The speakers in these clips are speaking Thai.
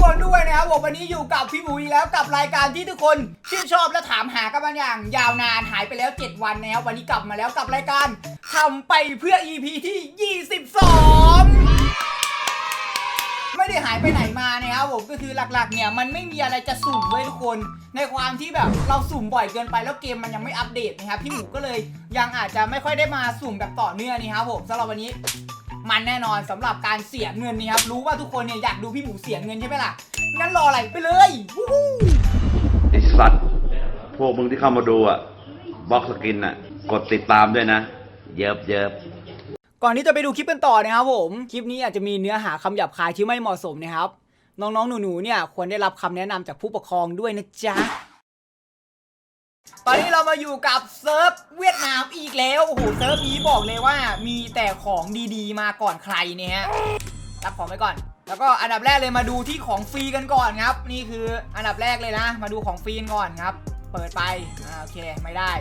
คนด้วยนะครับผมวันนี้อยู่กับพี่หมูอีกแล้วกับรายการที่ทุกคนชื่นชอบและถามหากันมาอย่าง ยาวนานหายไปแล้ว 7 วันนะครับวันนี้กลับมาแล้วกับรายการทำไปเพื่อ EP ที่ 22 ไม่ได้หายไปไหนมานะครับผมก็คือหลักๆ เนี่ยมันไม่มีอะไรจะสุ่มเว้ยทุกคนในความที่แบบเราสุ่มบ่อยเกินไปแล้วเกมมันยังไม่อัปเดตนะครับพี่หมูก็เลยยังอาจจะไม่ค่อยได้มาสุ่มแบบต่อเนื่องนี่ครับผมสำหรับวันนี้ มันแน่นอนสำหรับการเสียเงินนี่ครับ รู้ว่าทุกคนเนี่ยอยากดูพี่หมูเสียเงินใช่ไหมล่ะ งั้นรออะไรไปเลยวู้ฮู้ไอสัตว์พวกมึงที่เข้ามาดูอะบล็อกสกินอะ กดติดตามด้วยนะ เยิบเยิบก่อนที่จะไปดูคลิปกันต่อนะครับผม คลิปนี้อาจจะมีเนื้อหาคำหยาบคายที่ไม่เหมาะสมนะครับ น้องๆ หนูๆ เนี่ยควรได้รับคำแนะนำจากผู้ปกครองด้วยนะจ๊ะ ตอนนี้เรามาอยู่กับเซิร์ฟเวียดนามอีกแล้ว โอ้โห เซิร์ฟนี้บอกเลยว่ามีแต่ของดีๆ มาก่อนใครเนี่ยฮะ รับของไปก่อน แล้วก็อันดับแรกเลยมาดูที่ของฟรีกันก่อนครับ นี่คืออันดับแรกเลยนะ มาดูของฟรีก่อนครับ เปิดไป อ่า โอเค ไม่ได้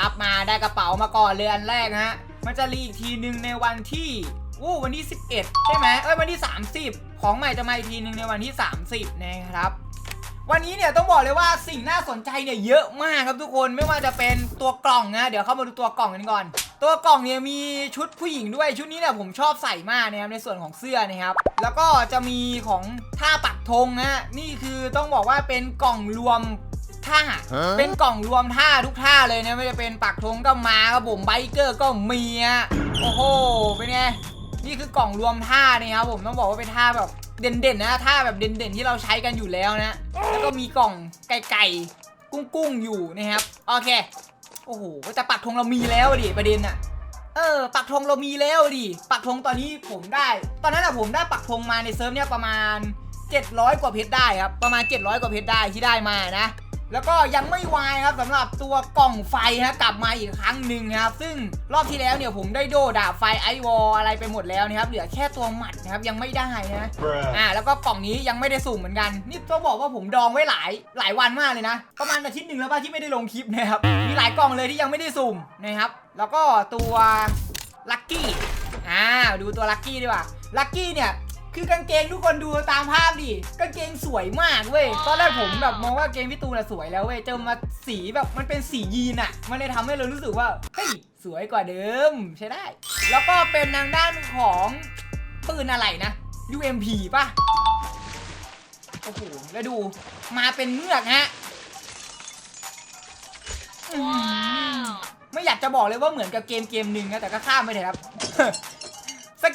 รับมาได้กระเป๋ามาก่อนเลยอันแรกนะฮะ มันจะรีอีกทีหนึ่งในวันที่วู้วันที่ 11 ใช่ไหมเอ้ย วันที่ 30 ของใหม่จะมาอีกทีหนึ่งในวันที่ 30 นะครับ วันนี้เนี่ยต้องบอกเลยว่าสิ่งน่าสนใจเนี่ยเยอะมากครับทุกคนไม่ว่าจะเป็นตัวกล่องนะเดี๋ยวเข้ามาดูตัวกล่องกันก่อน ตัวกล่องเนี่ยมีชุดผู้หญิงด้วยชุดนี้เนี่ยผมชอบใส่มากนะครับในส่วนของเสื้อนะครับ แล้วก็จะมีของท่าปักธงนะนี่คือต้องบอกว่าเป็นกล่องรวมท่าเป็นกล่องรวมท่าทุกท่าเลยนะไม่ว่าจะเป็นปักธงก็มาครับผมไบเกอร์ก็มีอะโอ้โหเป็นไงนี่คือกล่องรวมท่านี่ครับผมต้องบอกว่าเป็นท่าแบบ เด่นๆนะท่าแบบเด่นๆที่เราใช้กันอยู่แล้วนะ แล้วก็มีกล่องไก่ๆกุ้งๆอยู่นะครับโอเคโอ้โหแต่ปักธงเรามีแล้วดิประเด็นอะเออปักธงเรามีแล้วดิปักธงตอนนี้ผมได้ ตอนนั้นอะผมได้ปักธงมาในเซิร์ฟเนี่ยประมาณ 700 กว่าเพชรได้ครับประมาณ 700 กว่าเพชรได้ที่ได้มานะ แล้วก็ยังไม่วายครับสำหรับตัวกล่องไฟฮะกลับมาอีกครั้งหนึ่งนะครับ ซึ่งรอบที่แล้วเนี่ยผมได้โดดาบไฟไอวอลอะไรไปหมดแล้วนะครับเหลือแค่ตัวหมัดนะครับยังไม่ได้นะอ่าแล้วก็กล่องนี้ยังไม่ได้สุ่มเหมือนกัน นี่ต้องบอกว่าผมดองไว้หลายหลายวันมากเลยนะ ประมาณอาทิตย์หนึ่งแล้วป่ะที่ไม่ได้ลงคลิปนะครับมีหลายกล่องเลยที่ยังไม่ได้สุ่มนะครับแล้วก็ตัวลัคกี้อ่าดูตัวลัคกี้ดีกว่าลัคกี้เนี่ย คือกางเกงทุกคนดูตามภาพดิกางเกงสวยมากเว้ยตอนแรกผมแบบมองว่าเกงพี่ตูนอะสวยแล้วเว้ยเจอมาสีแบบมันเป็นสียีนอะมันเลยทำให้เรารู้สึกว่าเฮ้ยสวยกว่าเดิมใช้ได้ แล้วก็เป็นทางด้านของปืนอะไรนะ UMP ป่ะโอ้โหแล้วดูมาเป็นเงือกฮะอื้อหือไม่อยากจะบอกเลยว่าเหมือนกับเกมเกมหนึ่งนะแต่ก็ข้ามไปเถอะครับส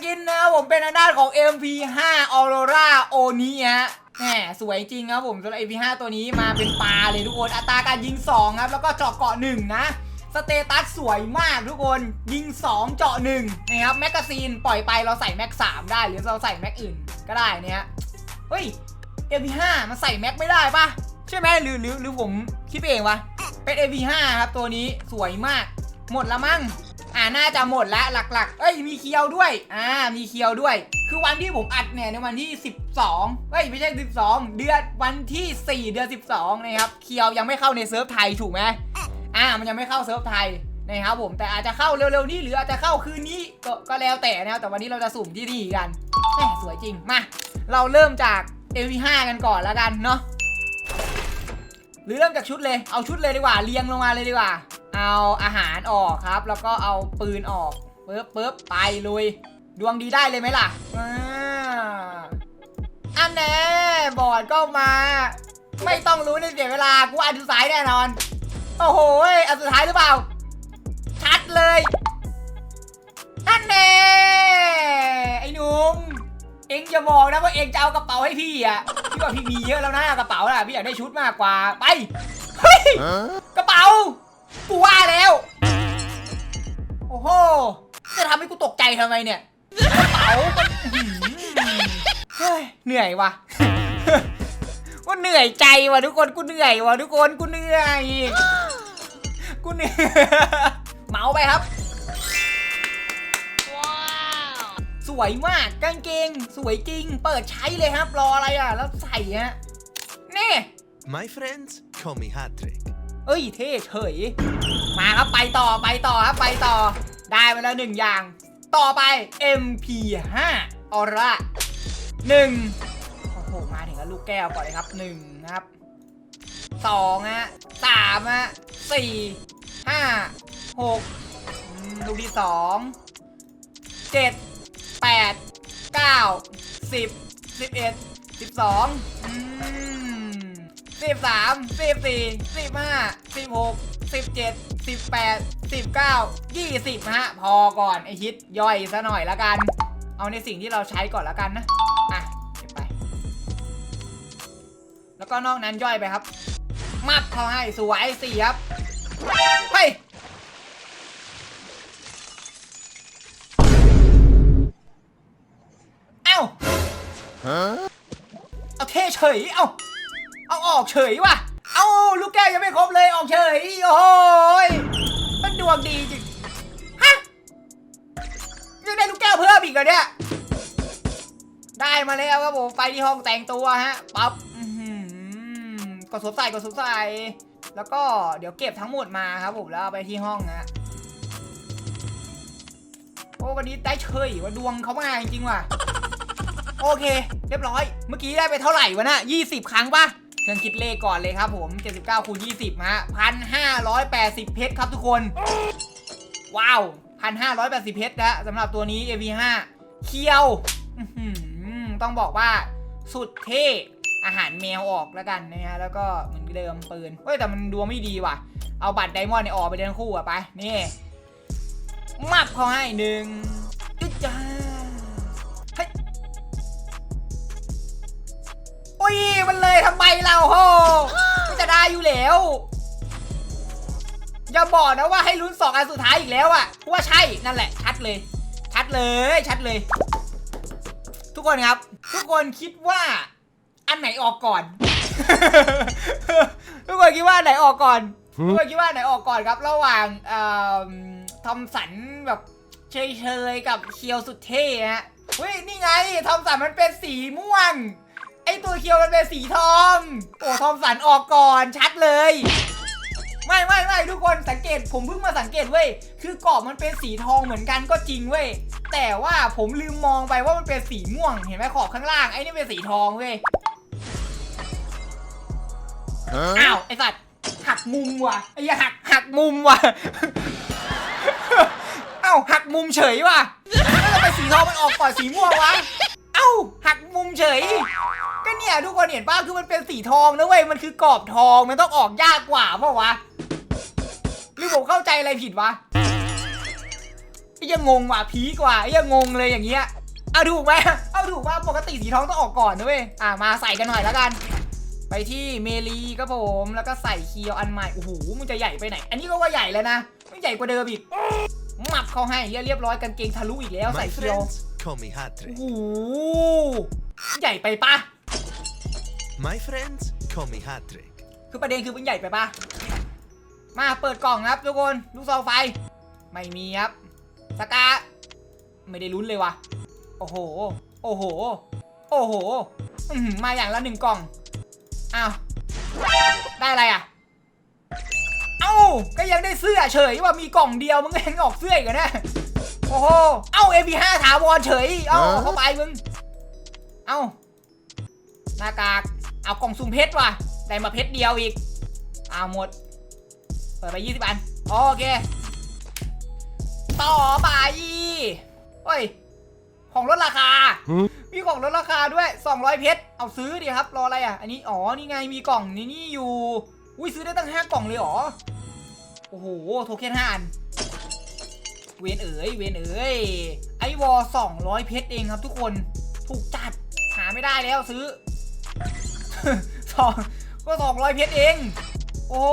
กินนะครับผมเป็นทางด้านของ MP5 Aurora o n i ฮะแหมสวยจริงครับผมสำหรับ MP5 ตัวนี้มาเป็นปลาเลยทุกคน อัตราการยิง 2 ครับ แล้วก็เจาะเกาะ 1 นะสเตตัสสวยมากทุกคนยิง 2 เจาะ1นะครับแมกกาซีนปล่อยไปเราใส่แม็ก3ได้หรือเราใส่แม็กอื่นก็ได้เนี่ยเฮ้ย MP5 มันใส่แม็กไม่ได้ปะใช่ไหมหรือหรือหรือผมคิดไปเองวะเป็น MP5 ครับตัวนี้สวยมาก หมดละมั้ง อ่าน่าจะหมดแล้วหลัก ๆ เอ้ยมีเคียวด้วย อ่า มีเคียวด้วย คือวันที่ผมอัดเนี่ยในวันที่ 12เอ้ยไม่ใช่ 12 เดือนวันที่ 4 เดือน 12นะครับเคียวยังไม่เข้าในเซิร์ฟไทยถูกไหมอ่ามันยังไม่เข้าเซิร์ฟไทยนะครับผมแต่อาจจะเข้าเร็วๆนี้หรืออาจจะเข้าคืนนี้ก็ก็แล้วแต่นะครับแต่วันนี้เราจะสุ่มที่นี่กันแหมสวยจริงมาเราเริ่มจาก MP5 กันก่อนแล้วกันเนาะหรือเริ่มจากชุดเลยเอาชุดเลยดีกว่าเรียงลงมาเลยดีกว่า เอาอาหารออกครับ แล้วก็เอาปืนออกปึ๊บปึ๊บไปลุย ดวงดีได้เลยไหมล่ะอ่าอันแน่บอร์ดก็มา ไม่ต้องรู้ในเสียเวลากูอันสุดท้ายแน่นอน โอ้โหอันสุดท้ายหรือเปล่า ชัดเลยอันแน่ไอ้หนุ่มเองจะบอกนะว่าเองจะเอากระเป๋าให้พี่อะพี่ว่าพี่มีเยอะแล้วนะกระเป๋าน่ะพี่อยากได้ชุดมากกว่าไปเฮ้ยกระเป๋า กูว่าแล้ว โอ้โห จะทำให้กูตกใจทำไมเนี่ยกระเป๋ามันอื้อหือเฮ้ยเหนื่อยว่ะกูเหนื่อยใจว่ะทุกคนกูเหนื่อยว่ะทุกคนกูเหนื่อยกูเหนื่อยเหมาไปครับสวยมากกางเกง สวยจริง เปิดใช้เลยครับ รออะไรอะ แล้วใส่ฮะนี่ My friends, call me Hat-Trick. เอ้ยเท่เฉย มาครับไปต่อไปต่อครับไปต่อ ได้มาแล้วหนึ่งอย่าง ต่อไป MP5 ออร่าหนึ่งโอ้โหมาถึงกับลูกแก้วก่อนเลยครับหนึ่งนะครับสองฮะสามฮะสี่ห้าหกลูกที่สองเจ็ดแปดเก้าสิบสิบเอ็ดสิบสองอืม สิบสามสิบสี่สิบห้าสิบหกสิบเจ็ดสิบแปดสิบเก้ายี่สิบฮะ พอก่อนไอฮิตย่อยซะหน่อยละกัน เอาในสิ่งที่เราใช้ก่อนละกันนะ อะเก็บไป แล้วก็นอกนั้นย่อยไปครับ มับเขาให้สวยสี่ครับเฮ้ยเอ้าเอาเท่เฉย เอาเออกเฉยว่ะ เอาลูกแก้วยังไม่ครบเลยออกเฉย โอ้ยมันดวงดีจริง ฮะยังได้ลูกแก้วเพิ่มอีกเหรอเนี่ย ได้มาแล้วครับผมไปที่ห้องแต่งตัวฮะ ปั๊บกดสวมใส่กดสวมใส่แล้วก็เดี๋ยวเก็บทั้งหมดมาครับผมแล้วเอาไปที่ห้องฮะโอ้วันนี้ได้เฉยว่าดวงเขามาจริงว่ะ โอเค เรียบร้อย เมื่อกี้ได้ไปเท่าไหร่วะน่ะ20 ครั้งป่ะ เครื่องคิดเลขก่อนเลยครับผม 79คูณ20ฮะ1,580 เพชรครับทุกคน ว้าว 1,580 เพชรนะสำหรับตัวนี้ AV5 เคียวต้องบอกว่าสุดเท่อาหารแมวออกแล้วกันนะฮะแล้วก็เหมือนเดิมปืนเฮ้ยแต่มันดวงไม่ดีว่ะ เอาบัตรไดมอนด์เนี่ยออกไปเดินคู่อะไป นี่ มับเขาให้หนึ่งจุดจ้าเฮ้ยอุ้ยมัน เลยทำไมเราโหก็จะได้อยู่แล้ว อย่าบอกนะว่าให้ลุ้นสองอันสุดท้ายอีกแล้วอะเพราะว่าใช่นั่นแหละ ชัดเลย ชัดเลยชัดเลย ทุกคนครับ ทุกคนคิดว่าอันไหนออกก่อน ทุกคนคิดว่าอันไหนออกก่อนทุกคนคิดว่าอันไหนออกก่อนครับ ระหว่างเอ่อทอมสันแบบเฉยๆกับเคียวสุดเท่ฮะเฮ้ยนี่ไงทอมสันมันเป็นสีม่วง ไอตัวเคียวมันเป็นสีทอง โอ้ทอมสันออกก่อนชัดเลย ไม่ไม่ไม่ทุกคนสังเกตผมเพิ่งมาสังเกตเว้ยคือกรอบมันเป็นสีทองเหมือนกันก็จริงเว้ยแต่ว่าผมลืมมองไปว่ามันเป็นสีม่วง เห็นไหมขอบข้างล่างไอ้นี่เป็นสีทองเว้ยอ้าวไอสัตว์หักมุมว่ะไอ้เหี้ยหักหักมุมว่ะเอ้าหักมุมเฉยว่ะแล้วทำไมสีทองมันออกก่อนสีม่วงวะเอ้าหักมุมเฉย ก็เนี่ยทุกคนเห็นป่ะคือมันเป็นสีทองนะเว้ยมันคือกรอบทองมันต้องออกยากกว่าเปล่าวะหรือผมเข้าใจอะไรผิดวะไอ้ยังงงว่ะพีกว่าไอ้ยังงงเลยอย่างเงี้ยเอาถูกไหมเอาถูกว่าปกติสีทองต้องออกก่อนนะเว้ยอะมาใส่กันหน่อยแล้วกัน ไปที่เมลีครับผมแล้วก็ใส่เคียวอันใหม่โอ้โหมันจะใหญ่ไปไหน อันนี้ก็ว่าใหญ่แล้วนะไม่ใหญ่กว่าเดิมอีกหมับเขาให้เรียบร้อยกางเกงทะลุอีกแล้วใส่ My เคียว friends, call me โอ้ Hattrick. โหใหญ่ไปปะ My friends, call me Hattrick. คือประเด็นคือมันใหญ่ไปปะมาเปิดกล่องครับทุกคนลูกซองไฟ ไม่มีครับสกาไม่ได้ลุ้นเลยวะโอ้โห โอ้โห โอ้โหอื้อหือมาอย่างละหนึ่งกล่องอ้าวได้อะไรอะ เอ้าก็ยังได้เสื้อเฉยว่ามีกล่องเดียวมึงเองออกเสื้ออีกเหรอเนี่ยโอ้โหเอ้า MP5 ถาวรเฉยเอ้าเข้าไปมึง เอ้าหน้ากาก เอากล่องซุ่มเพชรว่ะ ได้มาเพชรเดียวอีกเอาหมด เปิดไป20อัน โอเค ต่อไปเฮ้ย ของลดราคา มีของลดราคาด้วย 200 เพชร เอาซื้อดิครับ รออะไรอะ อันนี้ อ๋อ นี่ไง มีกล่องนี่นี่อยู่ อุ้ยซื้อได้ตั้ง 5 กล่องเลยเหรอ โอ้โห โทเค็น5อัน เวนเอ๋ย เวนเอ๋ย ไอวอ200 เพชรเองครับทุกคน ถูกจัด หาไม่ได้แล้วซื้อ สองก็สองร้อยเพชรเอง โอ้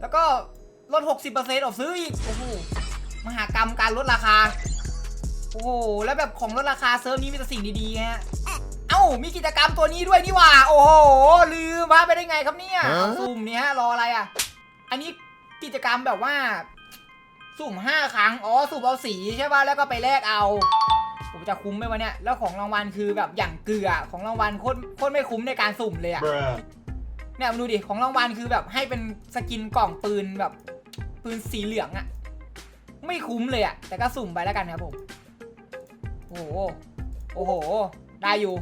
แล้วก็ลด 60%ออกซื้ออีก โอ้โห มหากรรมการลดราคา โอ้โห แล้วแบบของลดราคาเซิร์ฟนี้มีแต่สิ่งดีๆฮะ เอ้า มีกิจกรรมตัวนี้ด้วยนี่หว่า โอ้โห ลืมมาไปได้ไงครับเนี่ยฮะสุ่มเนี่ยฮะ รออะไรอะ อันนี้กิจกรรมแบบว่า สุ่มห้าครั้ง อ๋อ สุ่มเอาสีใช่ป่ะ แล้วก็ไปแลกเอา ผมจะคุ้มไหมวะเนี่ย แล้วของรางวัลคือแบบอย่างเกลือของรางวัลโคตรโคตรไม่คุ้มในการสุ่มเลยอะเนี่ยมาดูดิ ของรางวัลคือแบบให้เป็นสกินกล่องปืนแบบ ปืนสีเหลืองอะไม่คุ้มเลยอะแต่ก็สุ่มไปแล้วกันครับผม โอ้โห โอ้โห ได้อยู่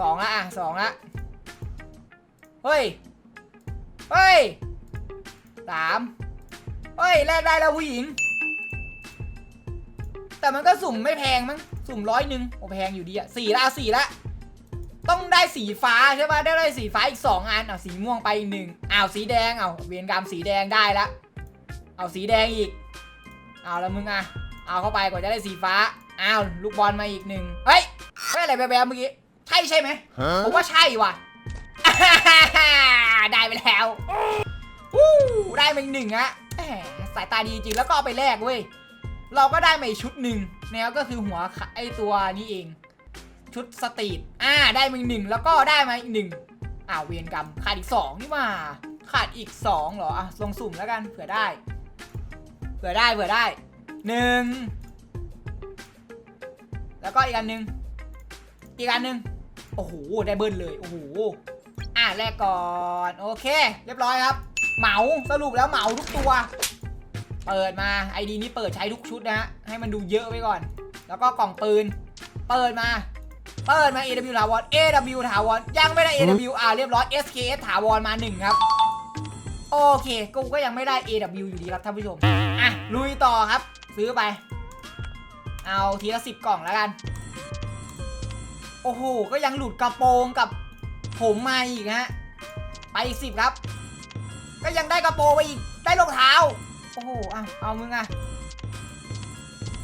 สองละอะสองละเฮ้ย เฮ้ยสามเฮ้ยแลกได้แล้วผู้หญิง แต่มันก็สุ่มไม่แพงมั้งสุ่มร้อยหนึ่งโอ้แพงอยู่ดีอะสี่ละเอาสี่ละ ต้องได้สีฟ้าใช่ปะได้ได้สีฟ้าอีกสองอันเอาสีม่วงไปอีกหนึ่งอ้าวสีแดงเอาเวียนกรรมสีแดงได้ละ เอาสีแดงอีก เอาแล้วมึงอะเอาเข้าไปก่อนจะได้สีฟ้าอ้าวลูกบอลมาอีกหนึ่งเฮ้ยเฮ้ยอะไรแบบๆเมื่อกี้ใช่ใช่ไหมผมว่าใช่ว่ะได้ไปแล้ววู้ได้มาอีกหนึ่งอะแหมสายตาดีจริงแล้วก็เอาไปแลกเว้ย เราก็ได้มาอีกชุดหนึ่งแนวก็คือหัวไอตัวนี้เอง ชุดสตรีทอ่าได้มาอีกหนึ่งแล้วก็ได้มาอีกหนึ่งอ้าวเวียนกรรมขาดอีกสองนี่ว่าขาดอีกสองเหรออะลงสุ่มแล้วกันเผื่อได้ เผื่อได้เผื่อได้หนึ่งแล้วก็อีกอันหนึ่งอีกอันหนึ่งโอ้โหได้เบิ้ลเลยโอ้โหอะแรกก่อนโอเค เรียบร้อยครับ เหมาสรุปแล้วเหมาทุกตัว เปิดมาไอดีนี้เปิดใช้ทุกชุดนะฮะให้มันดูเยอะไว้ก่อน แล้วก็กล่องปืน เปิดมา เปิดมา AW ถาวร AW ถาวรยังไม่ได้ AW อ่าเรียบร้อย SKS ถาวรมาหนึ่งครับ โอเคกูก็ยังไม่ได้ AW อยู่ดีครับท่านผู้ชม อะ ลุยต่อครับ ซื้อไป เอาทีละสิบกล่องแล้วกัน โอ้โห ก็ยังหลุดกระโปรงกับผมมาอีกฮะ ไปอีกสิบครับ ก็ยังได้กระโปรงไปอีก ได้รองเท้าโอ้โหอะเอามึงอะ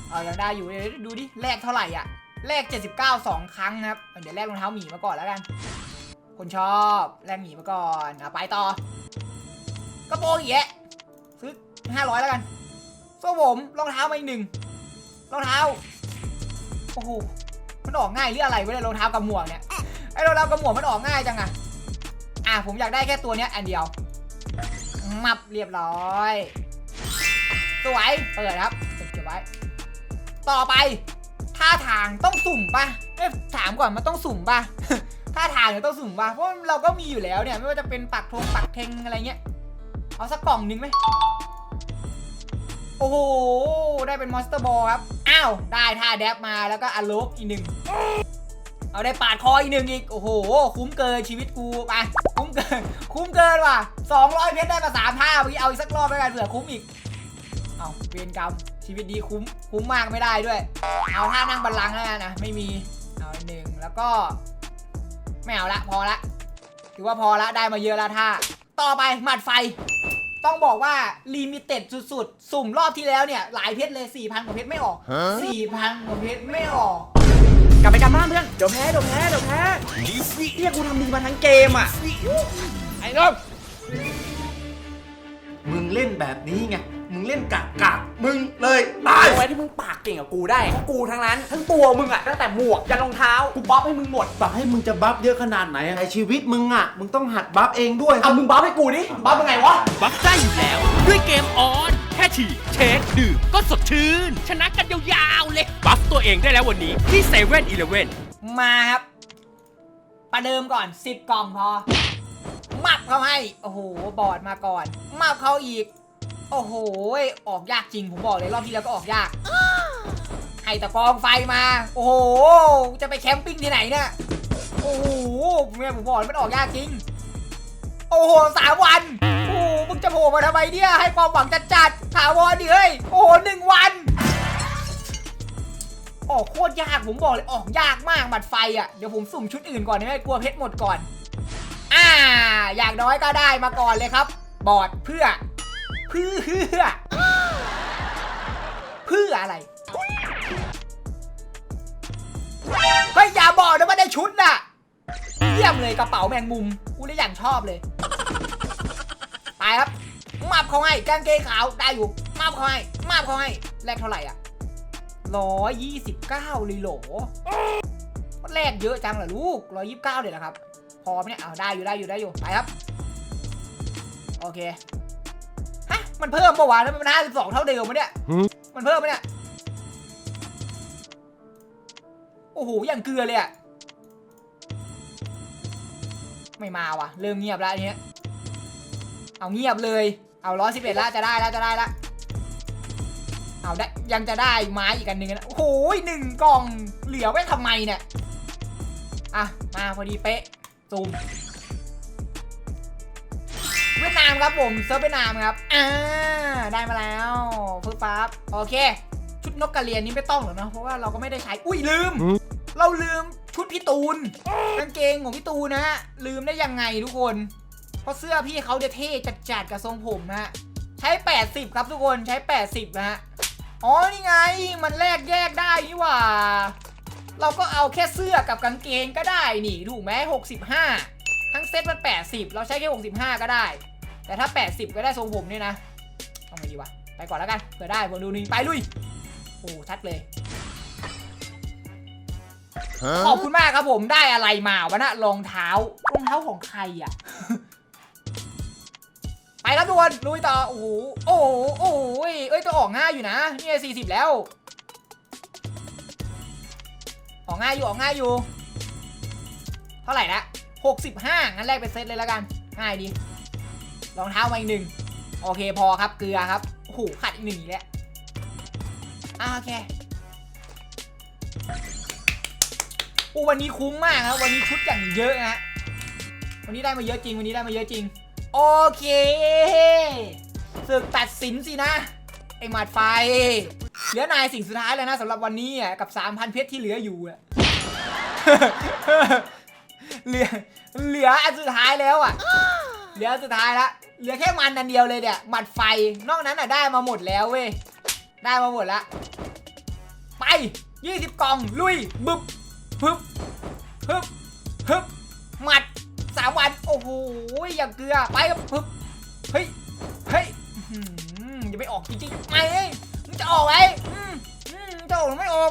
เอายังได้อยู่เดี๋ยวดูดิแลกเท่าไหร่อะแลก79 2 ครั้งนะครับ เดี๋ยวแลกรองเท้าหมีมาก่อนแล้วกัน คนชอบแลกหมีมาก่อนอะไปต่อกระโปรงอีกแยะซื้อ500 แล้วกันโซ่ผมรองเท้ามาอีกหนึ่งรองเท้าโอ้โหมันออกง่ายหรืออะไรวะเนี่ยรองเท้ากับหมวกเนี่ยไอ้รองเท้ากับหมวกมันออกง่ายจังอะอะผมอยากได้แค่ตัวเนี้ยอันเดียวมับเรียบร้อย สวย เปิดครับเก็บไว้ ต่อไป ท่าทางต้องสุ่มปะเอ๊ะถามก่อนมันต้องสุ่มปะท่าทางเนี่ยต้องสุ่มปะเพราะเราก็มีอยู่แล้วเนี่ย ไม่ว่าจะเป็นปักธงปักเทงอะไรเงี้ย เอาสักกล่องหนึงไหมโอ้โห ได้เป็นมอนสเตอร์บอลครับ อ้าว ได้ท่าแดบมาแล้วก็อโลกอีกหนึ่ง เอาได้ปาดคออีกหนึ่งอีก โอ้โห คุ้มเกินชีวิตกูไป คุ้มเกิน คุ้มเกินว่ะ200เพชรได้มาสามท่าเมื่อกี้เอาอีกสักรอบแล้วกันเผื่อคุ้มอีก เอาเวรกรรมชีวิตดีคุ้มคุ้มมากไม่ได้ด้วย เอาท่านั่งบัลลังก์แล้วกันนะไม่มีเอาหนึ่งแล้วก็ไม่เอาละพอละถือว่าพอละได้มาเยอะแล้วท่าต่อไปหมัดไฟ ต้องบอกว่าลิมิเต็ดสุดๆ สุ่มรอบที่แล้วเนี่ย หลายเพชรเลย4,000กว่าเพชรไม่ออก4,000กว่าเพชรไม่ออกกลับไปกันบ้านเพื่อนเดี๋ยวแพ้เดี๋ยวแพ้เดี๋ยวแพ้เรียกกูทำดีมาทั้งเกมอะไอ้นกมึงเล่นแบบนี้ไง มึงเล่นกากกากมึงเลยตายเอาไว้ที่มึงปากเก่งกับกูได้เพราะกูทั้งนั้น ทั้งตัวมึงอะตั้งแต่หมวกยันรองเท้ากูบ๊อบให้มึงหมดต่อให้มึงจะบัฟเยอะขนาดไหนอะในชีวิตมึงอะ มึงต้องหัดบัฟเองด้วย เอามึงบ๊อบให้กูดิบ๊อบยังไงวะ บัฟได้อยู่แล้ว ด้วยเกมออน แค่ฉีดเช็คดื่มก็สดชื่น ชนะกันยาวๆเลย บัฟตัวเองได้แล้ววันนี้ที่เซเว่นอีเลเว่นมาครับ ประเดิมก่อน 10 กล่องพอ มับเขาให้ โอ้โห บอร์ดมาก่อน มับเขาอีก โอ้โห ออกยากจริงผมบอกเลยรอบที่แล้วก็ออกยาก ให้ตะกองไฟมา โอ้โห จะไปแคมปิ้งที่ไหนเนี่ย โอ้โหแม่ผมบอกเลยมันออกยากจริง โอ้โหสามวัน โอ้โหมึงจะโผล่มาทำไมเนี่ย ให้ความหวังจัดจัดๆถาวรดิเฮ้ย โอ้โหหนึ่งวัน ออกโคตรยากผมบอกเลยออกยากมากบัตรไฟอะ เดี๋ยวผมสุ่มชุดอื่นก่อนได้ไหมกลัวเพชรหมดก่อน อ่า อย่างน้อยก็ได้มาก่อนเลยครับ บอดเพื่อ พื่อ เพื่ออะไรเฮ้ยอย่าบอกนะว่าได้ชุดน่ะ เยี่ยมเลยกระเป๋าแมงมุม กูเลยอย่างชอบเลยไปครับ มาบเขาให้กางเกงขาวได้อยู่ มาบเขาให้มาบเขาให้แลกเท่าไหร่อะร้อยยี่สิบเก้าเลยโหลมันแลกเยอะจังเหรอลูกร้อยยี่สิบเก้าเลยเหรอครับ พอไหมเนี่ยเอาได้อยู่ได้อยู่ได้อยู่ ไปครับ โอเค มันเพิ่มปะวะแล้วมันห้าสิบสองเท่าเดิมมะเนี่ย มันเพิ่มไหมเนี่ย โอ้โห อย่างเกลือเลยอะไม่มาว่ะ เริ่มเงียบแล้วอันเนี้ย เอาเงียบเลย เอาร้อยสิบเอ็ดละจะได้แล้วจะได้ละ เอาได้ยังจะได้ไม้อีกอันหนึ่งนะโอ้โหหนึ่งกล่องเหลือไว้ทำไมเนี่ย อะ มาพอดีเป๊ะซูม เวียดนามครับผมเซิร์ฟเวียดนามครับอ่าได้มาแล้วปึ๊บปั๊บโอเค ชุดนกกระเรียนนี้ไม่ต้องหรอกเนอะเพราะว่าเราก็ไม่ได้ใช้อุ้ยลืม เราลืมชุดพี่ตูนกางเกงของพี่ตูนนะฮะลืมได้ยังไงทุกคน เพราะเสื้อพี่เขาจะเท่จัดๆกับทรงผมนะฮะใช้ 80 ครับทุกคนใช้ 80นะฮะอ๋อนี่ไงมันแลกแยกได้นี่หว่า เราก็เอาแค่เสื้อกับกางเกงก็ได้นี่ถูกไหม65 ทั้งเซตมัน 80 เราใช้แค่ 65 ก็ได้ แต่ถ้า 80 ก็ได้ทรงผมเนี่ยนะเอาไงดีวะ ไปก่อนแล้วกัน เผื่อได้ผมดูหนึ่งไปลุย โอ้ชัดเลย ขอบคุณมากครับผมได้อะไรมาวะนะรองเท้ารองเท้าของใครอะ ไปครับทุกคนลุยต่อ โอ้โห โอ้โหโอ้โหเอ้ยตัวออกง่ายอยู่นะ นี่สี่สิบแล้ว ออกง่ายอยู่ออกง่ายอยู่ เท่าไหร่ละหกสิบห้างั้นแรกเป็นเซตเลยแล้วกัน ง่ายดี รองเท้ามาอีกหนึ่งโอเคพอครับเกลือครับโอ้โหขาดอีกหนึ่งแล้วโอเคโอ้วันนี้คุ้มมากครับวันนี้ชุดอย่างเยอะนะวันนี้ได้มาเยอะจริง วันนี้ได้มาเยอะจริง โอเคศึกตัดสินสินะ ไอหมัดไฟ เหลือนายสิ่งสุดท้ายแล้วนะสำหรับวันนี้อะกับ 3,000 เพชรที่เหลืออยู่อะเหลือเหลืออันสุดท้ายแล้วอะ เหลือสุดท้ายละ เหลือแค่มันอันเดียวเลยเนี่ยหมัดไฟนอกนั้นอะได้มาหมดแล้วเว้ยได้มาหมดละไป 20 กล่องลุยบึบฮึบฮึบฮึบหมัดสามวันโอ้โหอย่างเกลือไปครับฮึบเฮ้ยเฮ้ยอื้อหือจะไม่ออกจริงๆไหมมึงจะออกไหมอืมจะออกหรือไม่ออก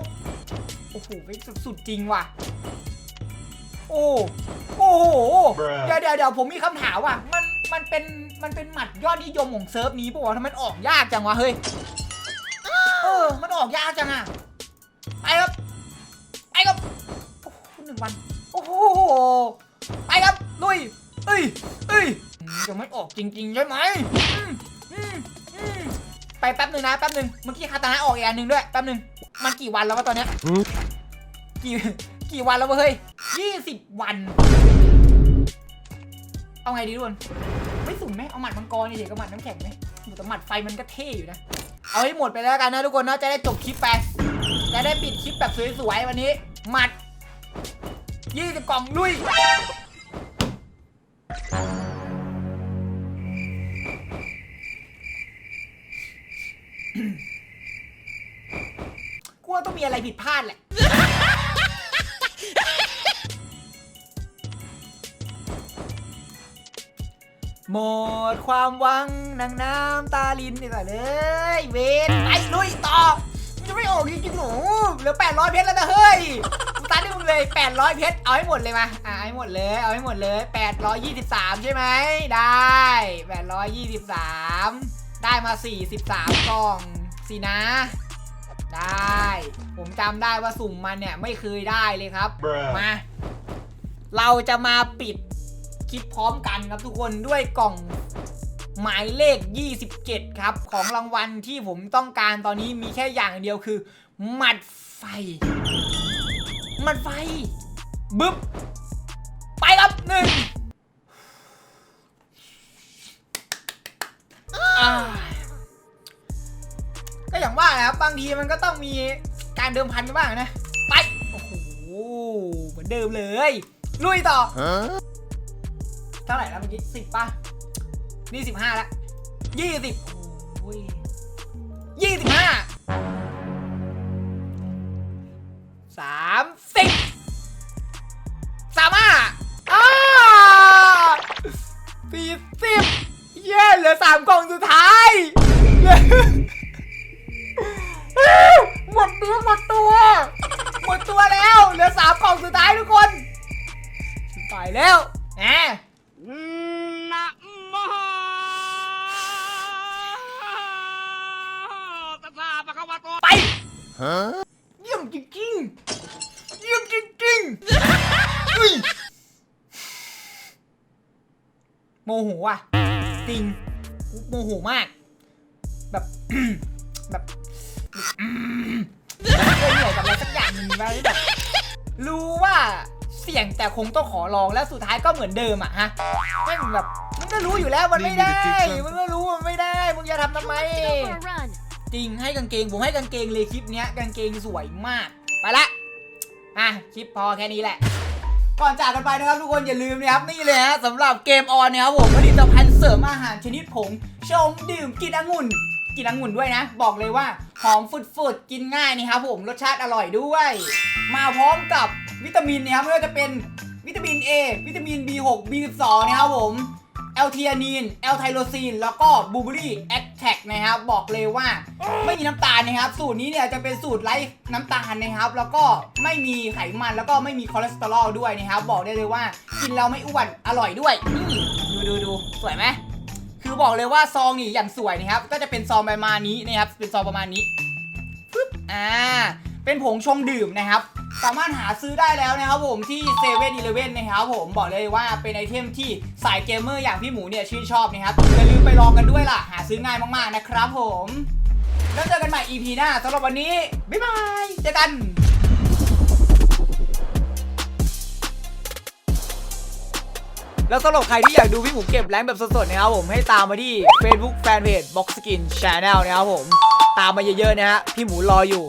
โอ้โหไปสุดๆจริงว่ะโอ้โอ้โหเดี๋ยวเดี๋ยวเดี๋ยวผมมีคำถามว่ะมัน มันเป็นมันเป็นหมัดยอดนิยมของเซิร์ฟนี้ปะวะทำไมมันออกยากจังวะเฮ้ยเออมันออกยากจังอะไปครับไปครับโอ้โหหนึ่งวันโอ้โหไปครับลุยเอ้ยเอ้ยจะไม่ออกจริงๆใช่ไหมอืมอืมอืมไปแป๊บหนึ่งนะแป๊บหนึ่งเมื่อกี้คาตานะออกอีกอันหนึ่งด้วยแป๊บหนึ่งมันกี่วันแล้ววะตอนเนี้ยกี่กี่วันแล้ววะเฮ้ยยี่สิบวัน เอาไงดีทุกคนไม่สุ่มไหมเอาหมัดมังกรนี่เดี๋ยวกับหมัดน้ำแข็งไหมแต่หมัดไฟมันก็เท่อยู่นะ เอาให้หมดไปแล้วกันนะทุกคนเนาะจะได้จบคลิปไปจะได้ปิดคลิปแบบสวยๆวันนี้ หมัด20กล่องลุยกลัวต้องมีอะไรผิดพลาดแหละ หมดความหวังนางน้ำตาลินนี่แหละเลยเวนไปลุยต่อมันจะไม่ออกจริงๆหนูเหลือ800เพชรแล้วนะเฮ้ยมึงตัดให้มึงเลย 800 เพชรเอาให้หมดเลยมาอะเอาให้หมดเลยเอาให้หมดเลย 823 ใช่ไหมได้ 823 ได้มา 43 กล่องสินะ ได้ ผมจำได้ว่าสุ่มมันเนี่ยไม่เคยได้เลยครับ มา เราจะมาปิดค ลิปพร้อมกันครับทุกคนด้วยกล่องหมายเลข 27 ครับ ของรางวัลที่ผมต้องการตอนนี้มีแค่อย่างเดียวคือ หมัดไฟ หมัดไฟบึ๊บ ไปครับหนึ่งก็อย่างว่าแหละครับบางทีมันก็ต้องมีการเดิมพันกันบ้างนะ ไป โอ้โห เหมือนเดิมเลย ลุยต่อ เท่าไหร่แล้วเมื่อกี้สิบป่ะนี่สิบห้าแล้วยี่สิบโอ้ยยี่สิบห้าสามสิบสามห้าอ้าสี่สิบเย้เหลือสามกล่องสุดท้ายหมดตัวหมดตัวหมดตัวแล้ว เหลือสามกล่องสุดท้ายทุกคนไปแล้วแหม เยี่ยมจริงๆ เยี่ยมจริงๆอุ้ยโมโหอะ จริง โมโหมาก แบบ แบบเคยเหนื่อยกับอะไรสักอย่างหนึ่งแล้วแบบ รู้ว่าเสี่ยงแต่คงต้องขอลองแล้วสุดท้ายก็เหมือนเดิมอะฮะแม่งแบบมึงก็รู้อยู่แล้วมันไม่ได้มึงก็รู้ว่ามันไม่ได้มึงจะทำทำไม จริงให้กางเกงผมให้กางเกงเลยคลิปนี้กางเกงสวยมาก ไปละอะคลิปพอแค่นี้แหละ ก่อนจากกันไปนะครับทุกคนอย่าลืมนะครับนี่เลยฮะสำหรับเกมออนนะครับผมผลิตภัณฑ์เสริมอาหารชนิดผงชงดื่มกินองุ่นกินองุ่นด้วยนะ บอกเลยว่าหอมฝุดๆกินง่ายนี่ครับผมรสชาติอร่อยด้วย มาพร้อมกับวิตามินนะครับไม่ว่าจะเป็นวิตามิน A วิตามิน B6 B12 นะครับผม แอลเทียนีนแอลไทโรซีนแล้วก็บูเบอรี่แอคแท็กนะครับบอกเลยว่าไม่มีน้ำตาลนะครับ สูตรนี้เนี่ยจะเป็นสูตรไร้น้ำตาลนะครับ แล้วก็ไม่มีไขมันแล้วก็ไม่มีคอเลสเตอรอลด้วยนะครับ บอกได้เลยว่ากินแล้วไม่อ้วนอร่อยด้วยดูดูดูสวยไหมคือบอกเลยว่าซองนี่อย่างสวยนะครับ ก็จะเป็นซองประมาณนี้นะครับเป็นซองประมาณนี้ปึ๊บอ่า เป็นผงชงดื่มนะครับ สามารถหาซื้อได้แล้วนะครับผมที่เซเว่นอีเลเว่นนะครับผมบอกเลยว่าเป็นไอเทมที่สายเกมเมอร์อย่างพี่หมูเนี่ยชื่นชอบนะครับอย่าลืมไปลองกันด้วยล่ะ หาซื้อง่ายมากๆนะครับผมแล้วเจอกันใหม่ EP หน้าสำหรับวันนี้ บ๊ายบาย เจอกันแล้วสำหรับใครที่อยากดูพี่หมูเก็บแรงค์แบบสดๆนะครับผมให้ตามมาที่ Facebook Fanpage Box Skin Channel นะครับผม ตามมาเยอะๆนะฮะพี่หมูรออยู่